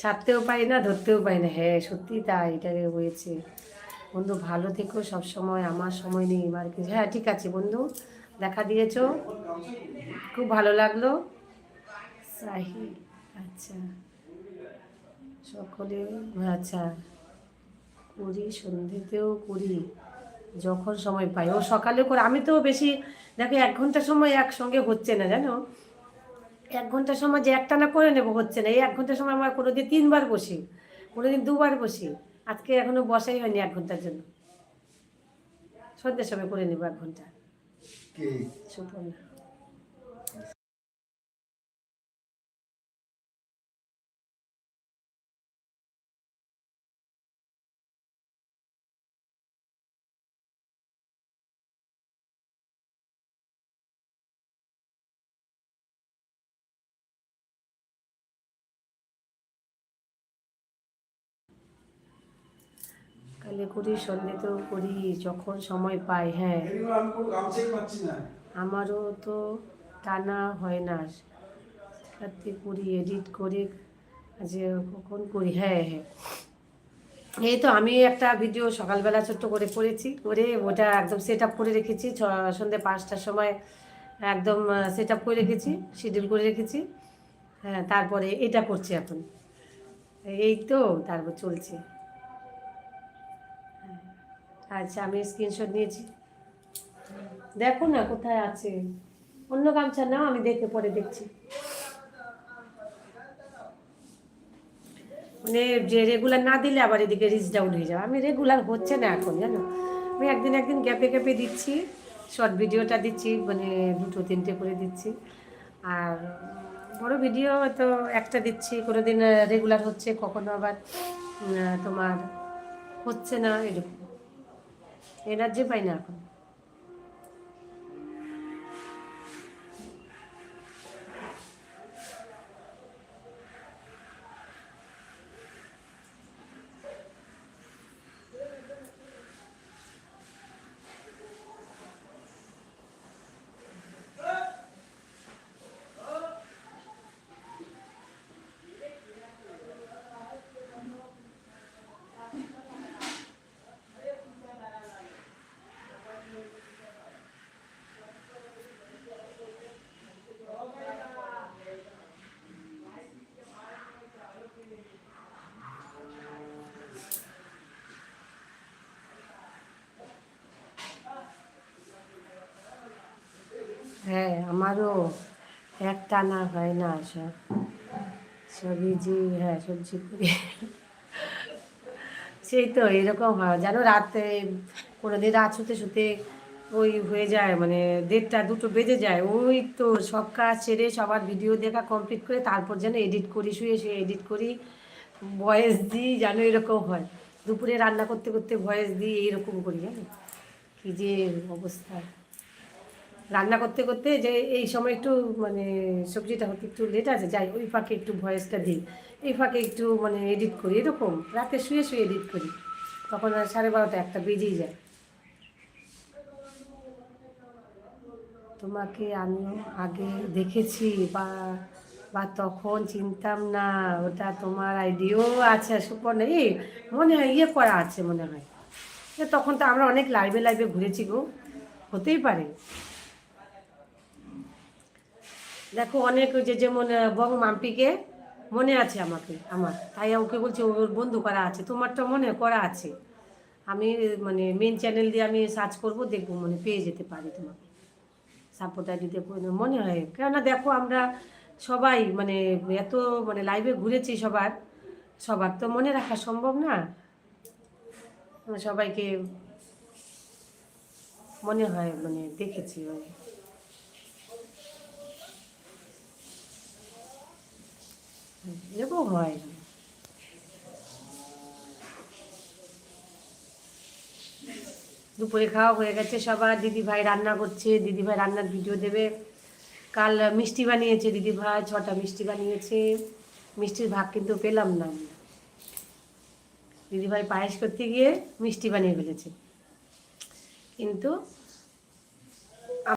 ছাড়তেও পারি না, ধরতেও পারি না। হ্যাঁ সত্যি তাই এটা হয়েছে বন্ধু, ভালো থেকো সব সময় আমার সময় নেই আর কিছু। হ্যাঁ ঠিক আছে বন্ধু, দেখা দিয়েছ। খুব ভালো লাগল। সাহি আচ্ছা। সকলে আচ্ছা করি, সন্ধ্যেতেও করি, যখন সময় পাই। ও সকালে করে, আমি তো বেশি, দেখো, এক ঘণ্টা সময় একসঙ্গে হচ্ছে না, জানো? এক ঘণ্টার সময় যে একটা না করে নেব হচ্ছে না। এই এক ঘণ্টার সময় আমার কোনোদিন তিনবার বসি কোনোদিন দুবার বসি। আজকে এখনও বসাই হয়নি এক ঘণ্টার জন্য। সন্ধ্যের সময় করে নেব এক ঘণ্টা। সুপর্ণা। কালে করি সন্ধ্যেতেও করি, যখন সময় পাই হ্যাঁ। আমারও তো টানা হয় না। রাত্রি করি এডিট করে, যে কখন করি হ্যাঁ হ্যাঁ। এই তো আমি একটা ভিডিও সকালবেলা ছোট্ট করে করেছি, করে ওটা একদম সেট আপ করে রেখেছি সন্ধ্যে পাঁচটার সময় একদম সেট আপ করে রেখেছি শিডিউল করে রেখেছি। হ্যাঁ তারপরে এটা করছি এখন। এই তো, তারপর চলছে। আচ্ছা আমি স্ক্রিনশট নিয়েছি। দেখো না কোথায় আছে। অন্য গামছা নাও, আমি দেখে পরে দেখছি। মানে যে রেগুলার না দিলে আবার এদিকে রিচ ডাউন হয়ে যাবে। আমি রেগুলার হচ্ছে না এখন, জানো? আমি একদিন একদিন গ্যাপে গ্যাপে দিচ্ছি শর্ট ভিডিওটা দিচ্ছি মানে দুটো, তিনটে করে দিচ্ছি। আর বড় ভিডিও হয়তো একটা দিচ্ছি কোনো দিন রেগুলার হচ্ছে, কখনো আবার তোমার হচ্ছে না, এরকম। এনার্জি পাই না এখন। হ্যাঁ আমারও এক টানা হয় না সব সবজি হ্যাঁ সবজি করি। সেই তো, এরকম হয়। জানো রাতে দিন রাত শুতে শুতে ওই হয়ে যায় মানে দেড়টা, দুটো বেজে যায়। ওই তো সব কাজ সেরে সবার ভিডিও দেখা কমপ্লিট করে তারপর যেন এডিট করি, শুয়ে শুয়ে এডিট করি ভয়েস দিই, যেন এরকম হয়। দুপুরে রান্না করতে করতে ভয়েস দিই, এইরকম করি, জানো? কী যে অবস্থা। রান্না করতে করতে যে এই সময় একটু মানে সবজিটা হতে একটু লেট আছে, যাই, ওই ফাঁকে একটু ভয়েসটা দিই। এই ফাঁকে একটু মানে এডিট করি, এরকম। রাতে শুয়ে শুয়ে এডিট করি। তখন আর সাড়ে বারোটা একটা বেজেই যায়। তোমাকে আমিও আগে দেখেছি বা বা তখন চিনতাম না, ওটা তোমার আইডিও আছে, সুপর্ণা। এই মনে হয় ইয়ে করা আছে মনে হয়। তখন তো আমরা অনেক লাইভে লাইভে ঘুরেছি গো। হতেই পারে। দেখো অনেক যে যেমন বং মাম্পিকে মনে আছে আমাকে, আমার। তাই ওকে বলছে, ওর বন্ধু করা আছে, তোমারটা মনে করা আছে। আমি মানে মেন চ্যানেল দিয়ে আমি সার্চ করব, দেখব মানে পেয়ে যেতে পারি তোমাকে। সাপোর্ট আইডিতে মনে হয়। কেননা দেখো আমরা সবাই মানে এত মানে লাইভে ঘুরেছি সবার সবার তো মনে রাখা সম্ভব না। সবাইকে মনে হয় মানে দেখেছি এরকম হয় দুপুরে খাওয়া হয়ে গেছে সবার। দিদি ভাই রান্না করছে দিদি ভাই রান্নার ভিডিও দেবে। কাল মিষ্টি বানিয়েছে দিদি ভাই ছটা মিষ্টি বানিয়েছে। মিষ্টির ভাগ কিন্তু পেলাম না। দিদি ভাই পায়েস করতে গিয়ে মিষ্টি বানিয়ে ফেলেছে। কিন্তু